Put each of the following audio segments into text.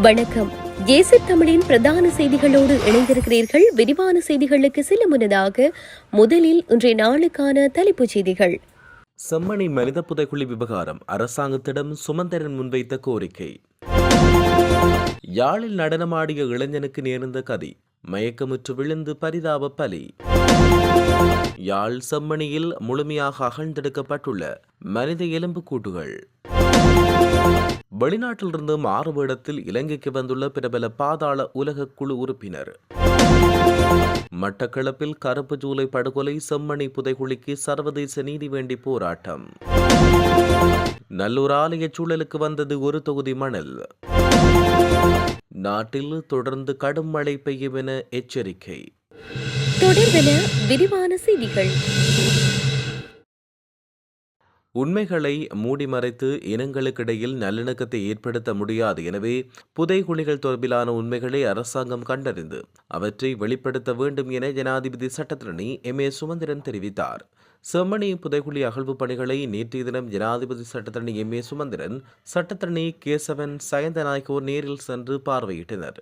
வணக்கம். ஏசி தமிழின் பிரதான செய்திகளோடு இணைந்திருக்கிறீர்கள். விரிவான செய்திகளுக்கு செல்ல முன்னதாக முதலில் இன்றைய நாளுக்கான தலைப்புச் செய்திகள். செம்மணி மனித புதைக்குழி விவகாரம். அரசாங்கத்திடம் சுமந்திரன் முன்வைத்த கோரிக்கை. யாழில் நடனமாடிய இளைஞனுக்கு நேர்ந்த கதி. மயக்கமுற்று விழுந்து பரிதாப பலி. யாழ் செம்மணியில் முழுமையாக அகழ்ந்தெடுக்கப்பட்டுள்ள மனித எலும்புக்கூட்டுகள். வெளிநாட்டிலிருந்து மாறுவேடத்தில் இலங்கைக்கு வந்துள்ள பிரபல பாதாள உலக குழு உறுப்பினர். மட்டக்களப்பில் கருப்பு ஜூலை படுகொலை செம்மணி புதைகுழிக்கு சர்வதேச நீதி வேண்டி போராட்டம். நல்லூர் ஆலய சூழலுக்கு வந்தது ஒரு தொகுதி மணல். நாட்டில் தொடர்ந்து கடும் மழை பெய்யும் என எச்சரிக்கை. தொடர்பென விரிவான செய்திகள். உண்மைகளை மூடி மறைத்து இனங்களுக்கிடையில் நல்லிணக்கத்தை ஏற்படுத்த முடியாது. எனவே புதைகுழிகள் தொடர்பிலான உண்மைகளை அரசாங்கம் கண்டறிந்து அவற்றை வெளிப்படுத்த வேண்டும் என ஜனாதிபதி சட்டத்திரணி எம். ஏ. சுமந்திரன் தெரிவித்தார். செம்மணி புதைகுழி அகழ்வு பணிகளை நேற்றைய தினம் ஜனாதிபதி சட்டத்தரணி எம். ஏ. சுமந்திரன் சட்டத்தரணி கேசவன் சயந்தநாயகோர் நேரில் சென்று பார்வையிட்டனர்.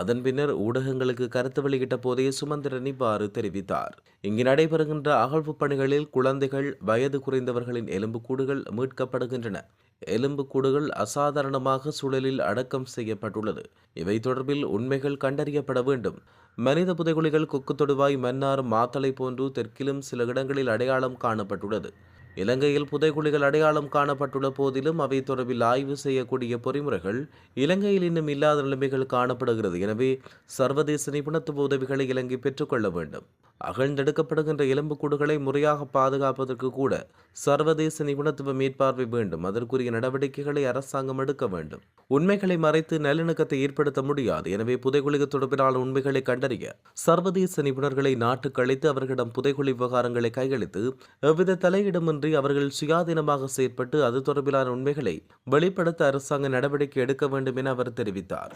அதன் பின்னர் ஊடகங்களுக்கு கருத்து வெளியிட்ட போதே சுமந்திரன் இவ்வாறு தெரிவித்தார். இங்கு நடைபெறுகின்ற அகழ்வு பணிகளில் குழந்தைகள் வயது குறைந்தவர்களின் எலும்புக்கூடுகள் மீட்கப்படுகின்றன. எலும்புக்கூடுகள் அசாதாரணமாக சூழலில் அடக்கம் செய்யப்பட்டுள்ளது. இவை தொடர்பில் உண்மைகள் கண்டறியப்பட வேண்டும். மனித புதைகுழிகள் கொக்கு தொடுவாய் மன்னார் மாத்தளை போன்று தெற்கிலும் சில இடங்களில் அடையாளம் காணப்பட்டுள்ளது. இலங்கையில் புதைகுழிகள் அடையாளம் காணப்பட்டுள்ள போதிலும் அவை தொடர்பில் ஆய்வு செய்யக்கூடிய பொறிமுறைகள் இலங்கையில் இன்னும் இல்லாத நிலைமைகள் காணப்படுகிறது. எனவே சர்வதேச நிபுணத்துவ உதவிகளை இலங்கை பெற்றுக்கொள்ள வேண்டும். அகழ்ந்தெடுக்கப்படுகின்ற எலும்புக்கூடுகளை முறையாக பாதுகாப்பதற்கு கூட சர்வதேச நிபுணத்துவ மேற்பார்வை வேண்டும். அதற்குரிய நடவடிக்கைகளை அரசாங்கம் எடுக்க வேண்டும். உண்மைகளை மறைத்து நல்லிணக்கத்தை ஏற்படுத்த முடியாது. எனவே புதைகுழிகள் தொடர்பிலான உண்மைகளை கண்டறிய சர்வதேச நிபுணர்களை நாட்டுக்கு அழைத்து அவர்களிடம் புதைகுழி விவகாரங்களை கையளித்து எவ்வித தலையிடமின்றி அவர்கள் சுயாதீனமாக செயற்பட்டு அது தொடர்பிலான உண்மைகளை வெளிப்படுத்த அரசாங்க நடவடிக்கை எடுக்க வேண்டும் என அவர் தெரிவித்தார்.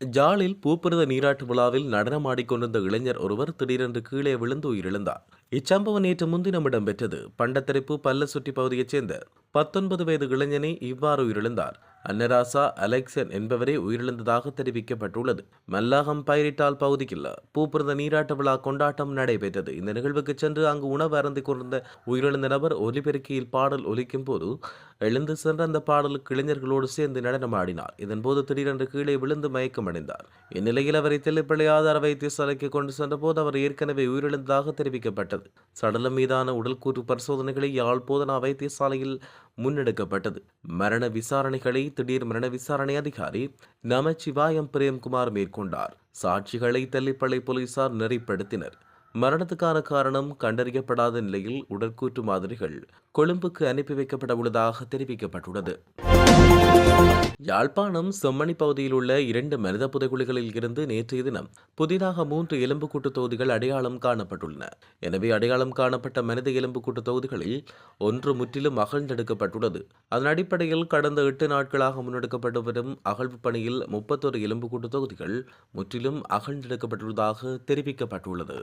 ஜாலில் பூப்பிரத நீராட்டு விழாவில் நடனமாடிக்கொண்டிருந்த இளைஞர் ஒருவர் திடீரென்று கீழே விழுந்து உயிரிழந்தார். இச்சம்பவம் நேற்று முன்தினம் இடம்பெற்றது. பண்டத்தரிப்பு பல்லசுட்டி பகுதியைச் சேர்ந்த பத்தொன்பது வயது இளைஞனே இவ்வாறு உயிரிழந்தார். அன்னராசா அலெக்சன் என்பவரே உயிரிழந்ததாக தெரிவிக்கப்பட்டுள்ளது. மல்லாகம் பயிரிட்டால் பகுதியில் பூப்பிரத நீராட்ட விழா கொண்டாட்டம் நடைபெற்றது. இந்த நிகழ்வுக்கு சென்று அங்கு உணவு அறந்து கொண்டிருந்த உயிரிழந்த நபர் ஒலிபெருக்கியில் பாடல் ஒலிக்கும் போது எழுந்து சென்ற அந்த பாடலுக்கு இளைஞர்களோடு சேர்ந்து நடனமாடினார். இதன்போது திடீரென்று கீழே விழுந்து மயக்கமடைந்தார். இந்நிலையில் அவரை தெல்லிப்பள்ளி ஆதார வைத்தியசாலைக்கு கொண்டு சென்றபோது அவர் ஏற்கனவே உயிரிழந்ததாக தெரிவிக்கப்பட்டது. சடலம் மீதான உடல் கூற்று பரிசோதனைகளை யாழ் போதனா வைத்தியசாலையில் முன்னெடுக்கப்பட்டது. மரண விசாரணைகளை திடீர் மரண விசாரணை அதிகாரி நமச்சிவாயம் பிரேம்குமார் மேற்கொண்டார். சாட்சிகளை தெல்லிப்பள்ளி போலீசார் நெறிப்படுத்தினர். மரணத்துக்கான காரணம் கண்டறியப்படாத நிலையில் உடற்கூற்று மாதிரிகள் கொழும்புக்கு அனுப்பி வைக்கப்பட உள்ளதாக தெரிவிக்கப்பட்டுள்ளது. யாழ்ப்பாணம் செம்மணி பகுதியில் உள்ள இரண்டு மனித புதைகுழிகளில் இருந்து நேற்றைய தினம் புதிதாக மூன்று எலும்புக்கூட்டு தொகுதிகள் அடையாளம் காணப்பட்டுள்ளன. எனவே அடையாளம் காணப்பட்ட மனித எலும்புக்கூட்டு தொகுதிகளில் ஒன்று முற்றிலும் அகழ்ந்தெடுக்கப்பட்டுள்ளது. அதன் அடிப்படையில் கடந்த எட்டு நாட்களாக முன்னெடுக்கப்பட்டு வரும் அகழ்வு பணியில் முப்பத்தொரு எலும்புக்கூட்டு தொகுதிகள் முற்றிலும் அகழ்ந்தெடுக்கப்பட்டுள்ளதாக தெரிவிக்கப்பட்டுள்ளது.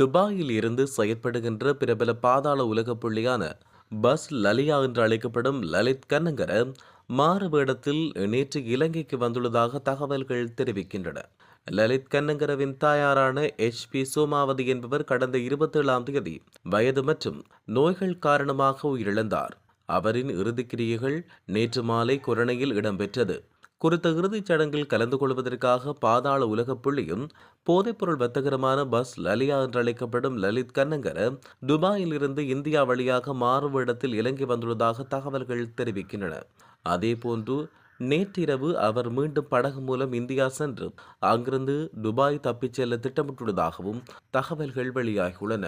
துபாயில் இருந்து செயற்படுகின்ற பிரபல பாதாள உலக புள்ளியான பஸ் லலியா என்று அழைக்கப்படும் லலித் கண்ணங்கர மாறு வேடத்தில் நேற்று இலங்கைக்கு வந்துள்ளதாக தகவல்கள் தெரிவிக்கின்றன. லலித் கண்ணங்கரவின் தாயாரான எச். பி. சோமாவதி என்பவர் கடந்த இருபத்தேழாம் தேதி வயது மற்றும் நோய்கள் காரணமாக உயிரிழந்தார். அவரின் இறுதிக்கிரியைகள் நேற்று மாலை கொரணையில் இடம்பெற்றது. குறித்த இறுதிச் சடங்கில் கலந்து கொள்வதற்காக பாதாள உலக புள்ளியும் போதைப்பொருள் வர்த்தகரமான பஸ் லலியா என்றழைக்கப்படும் லலித் கண்ணங்கர துபாயில் இருந்து இந்தியா வழியாக மாறுவேடத்தில் இலங்கை வந்துள்ளதாக தகவல்கள் தெரிவிக்கின்றன. அதேபோன்று நேற்றிரவு அவர் மீண்டும் படகு மூலம் இந்தியா சென்று அங்கிருந்து துபாய் தப்பிச் செல்ல திட்டமிட்டுள்ளதாகவும் தகவல்கள் வெளியாகியுள்ளன.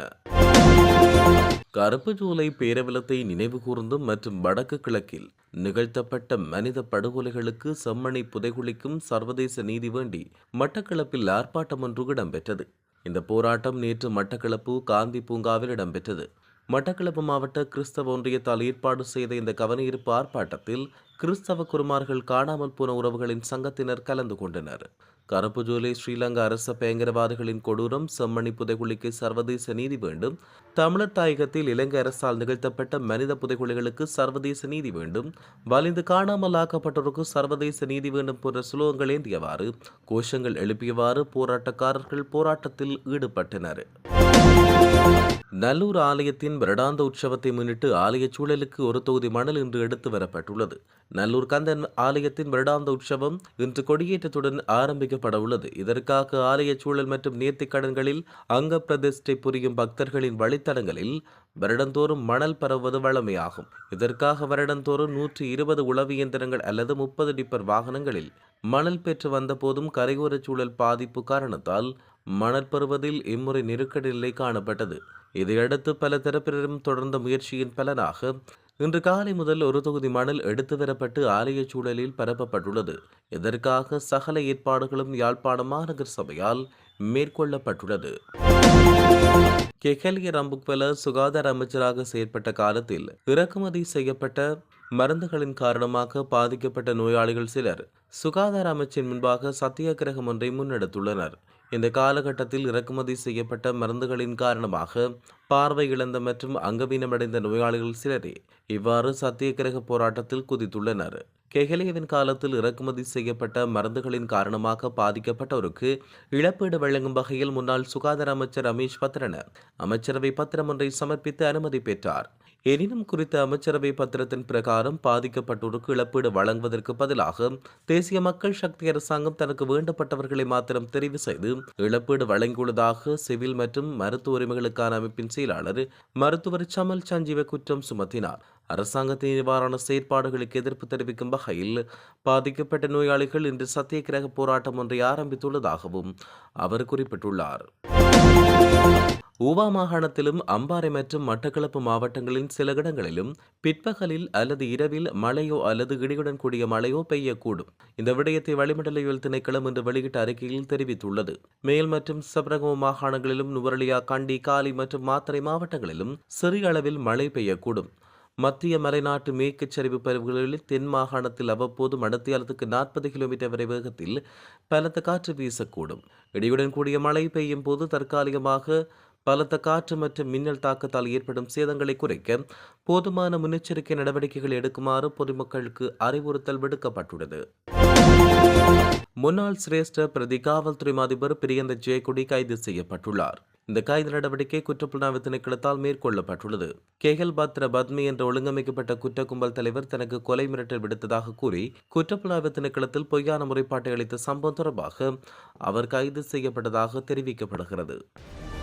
கருப்பு ஜூலை பேரவலத்தை நினைவு கூர்ந்தும் மற்றும் வடக்கு கிழக்கில் நிகழ்த்தப்பட்ட மனித படுகொலைகளுக்கு செம்மணி புதைகுளிக்கும் சர்வதேச நீதி வேண்டி மட்டக்களப்பில் ஆர்ப்பாட்டம் ஒன்று இடம்பெற்றது. இந்த போராட்டம் நேற்று மட்டக்களப்பு காந்தி பூங்காவில் இடம்பெற்றது. மட்டக்களப்பு மாவட்ட கிறிஸ்தவ ஒன்றியத்தால் ஏற்பாடு செய்த இந்த கவனஈர்ப்பு ஆர்ப்பாட்டத்தில் கிறிஸ்தவ குருமார்கள் காணாமல் போன உறவுகளின் சங்கத்தினர் கலந்து கொண்டனர். கருப்பு ஜூலை ஸ்ரீலங்கா அரச பயங்கரவாதிகளின் கொடூரம் செம்மணி புதைகுழிக்கு சர்வதேச நீதி வேண்டும் தமிழர் தாயகத்தில் இலங்கை அரசால் நிகழ்த்தப்பட்ட மனித புதைகுழிகளுக்கு சர்வதேச நீதி வேண்டும் வலிந்து காணாமல் ஆக்கப்பட்டோருக்கு சர்வதேச நீதி வேண்டும் போன்ற சுலோகங்கள் ஏந்தியவாறு கோஷங்கள் எழுப்பியவாறு போராட்டக்காரர்கள் போராட்டத்தில் ஈடுபட்டனர். நல்லூர் ஆலயத்தின் வருடாந்த உற்சவத்தை முன்னிட்டு ஆலய சூழலுக்கு ஒரு தொகுதி மணல் இன்று எடுத்து வரப்பட்டுள்ளது. நல்லூர் கந்தன் ஆலயத்தின் வருடாந்த உற்சவம் இன்று கொடியேற்றத்துடன் ஆரம்பிக்கப்பட உள்ளது. இதற்காக ஆலய சூழல் மற்றும் நேர்த்திக் கடன்களில் அங்க பிரதிஷ்டை புரியும் பக்தர்களின் வழித்தடங்களில் வருடந்தோறும் மணல் பரவுவது வழமையாகும். இதற்காக வருடந்தோறும் நூற்றி இருபது உளவு இயந்திரங்கள் அல்லது முப்பது டிப்பர் வாகனங்களில் மணல் பெற்று வந்தபோதும் கரையோரச் சூழல் பாதிப்பு காரணத்தால் மணல் இம்முறை நெருக்கடி நிலை காணப்பட்டது. இதையடுத்து பல தரப்பினரும் தொடர்ந்த முயற்சியின் பலனாக இன்று காலை முதல் ஒரு தொகுதி மணல் எடுத்து வரப்பட்டு ஆலய சூழலில் பரப்பப்பட்டுள்ளது. இதற்காக சகல ஏற்பாடுகளும் யாழ்ப்பாண மாநகர சபையால் மேற்கொள்ளப்பட்டுள்ளது. கெஹலிய ரம்புக்வெல சுகாதார அமைச்சராக செயற்பட்ட காலத்தில் இறக்குமதி செய்யப்பட்ட மருந்துகளின் காரணமாக பாதிக்கப்பட்ட நோயாளிகள் சிலர் சுகாதார அமைச்சின் முன்பாக சத்தியாகிரகம் ஒன்றை முன்னெடுத்துள்ளனர். இந்த காலகட்டத்தில் இறக்குமதி செய்யப்பட்ட மருந்துகளின் காரணமாக பார்வை இழந்த மற்றும் அங்கவீனமடைந்த நோயாளிகள் சிலரே இவ்வாறு சத்தியகிரக போராட்டத்தில் குதித்துள்ளனர். கெஹலியவின் காலத்தில் இறக்குமதி செய்யப்பட்ட மருந்துகளின் காரணமாக பாதிக்கப்பட்டோருக்கு இழப்பீடு வழங்கும் வகையில் முன்னாள் சுகாதார அமைச்சர் ரமேஷ் பத்ரன அமைச்சரவை பத்திரம் ஒன்றை சமர்ப்பித்து அனுமதி பெற்றார். எனினும் குறித்த அமைச்சரவை பத்திரத்தின் பிரகாரம் பாதிக்கப்பட்டோருக்கு இழப்பீடு வழங்குவதற்கு பதிலாக தேசிய மக்கள் சக்தி அரசாங்கம் தனக்கு வேண்டப்பட்டவர்களை மாத்திரம் தெரிவு செய்து இழப்பீடு வழங்கியுள்ளதாக சிவில் மற்றும் மருத்துவ உரிமைகளுக்கான அமைப்பின் செயலாளர் மருத்துவர் சமல் சஞ்சீவ குற்றம் சுமத்தினார். அரசாங்கத்தின் நிவாரண செயற்பாடுகளுக்கு எதிர்ப்பு தெரிவிக்கும் வகையில் பாதிக்கப்பட்ட நோயாளிகள் இன்று சத்தியகிரக போராட்டம் ஒன்றை ஆரம்பித்துள்ளதாகவும் அவர் குறிப்பிட்டுள்ளார். ஊவா மாகாணத்திலும் அம்பாறை மற்றும் மட்டக்களப்பு மாவட்டங்களின் சில இடங்களிலும் பிற்பகலில் அல்லது இரவில் மழையோ அல்லது இடியுடன் கூடிய மழையோ பெய்யக்கூடும். இந்த விடயத்தை வளிமண்டலவியல் திணைக்களம் இன்று வெளியிட்ட அறிக்கையில் தெரிவித்துள்ளது. மேல் மற்றும் சபரகம மாகாணங்களிலும் நுவரலியா கண்டி காலி மற்றும் மாத்தறை மாவட்டங்களிலும் சிறிய அளவில் மழை பெய்யக்கூடும். மத்திய மலைநாட்டு மேற்குச் சரிவு பருவங்களில் தென் மாகாணத்தில் அவ்வப்போது மடத்தியாலத்துக்கு நாற்பது கிலோமீட்டர் வரை வேகத்தில் பலத்த காற்று வீசக்கூடும். இடியுடன் கூடிய மழை பெய்யும் போது தற்காலிகமாக பலத்த காற்று மற்றும் மின்னல் தாக்கத்தால் ஏற்படும் சேதங்களை குறைக்க போதுமான முன்னெச்சரிக்கை நடவடிக்கைகள் எடுக்குமாறு பொதுமக்களுக்கு அறிவுறுத்தல் விடுக்கப்பட்டுள்ளது. முன்னாள் சிரேஷ்ட பிரதி காவல்துறை அதிபர் பிரியந்த ஜெயக்குடி கைது செய்யப்பட்டுள்ளார். இந்த கைது நடவடிக்கை குற்றப்புலனாய்வு திணைக்களத்தால் மேற்கொள்ளப்பட்டுள்ளது. கேகல் பாத்ர பத்மி என்ற ஒழுங்கமைக்கப்பட்ட குற்ற கும்பல் தலைவர் தனக்கு கொலை மிரட்டல் விடுத்ததாக கூறி குற்றப்புலனாய்வு திணைக்களத்தில் பொய்யான முறைப்பாட்டை அளித்த சம்பவம் தொடர்பாக அவர் கைது செய்யப்பட்டதாக தெரிவிக்கப்படுகிறது.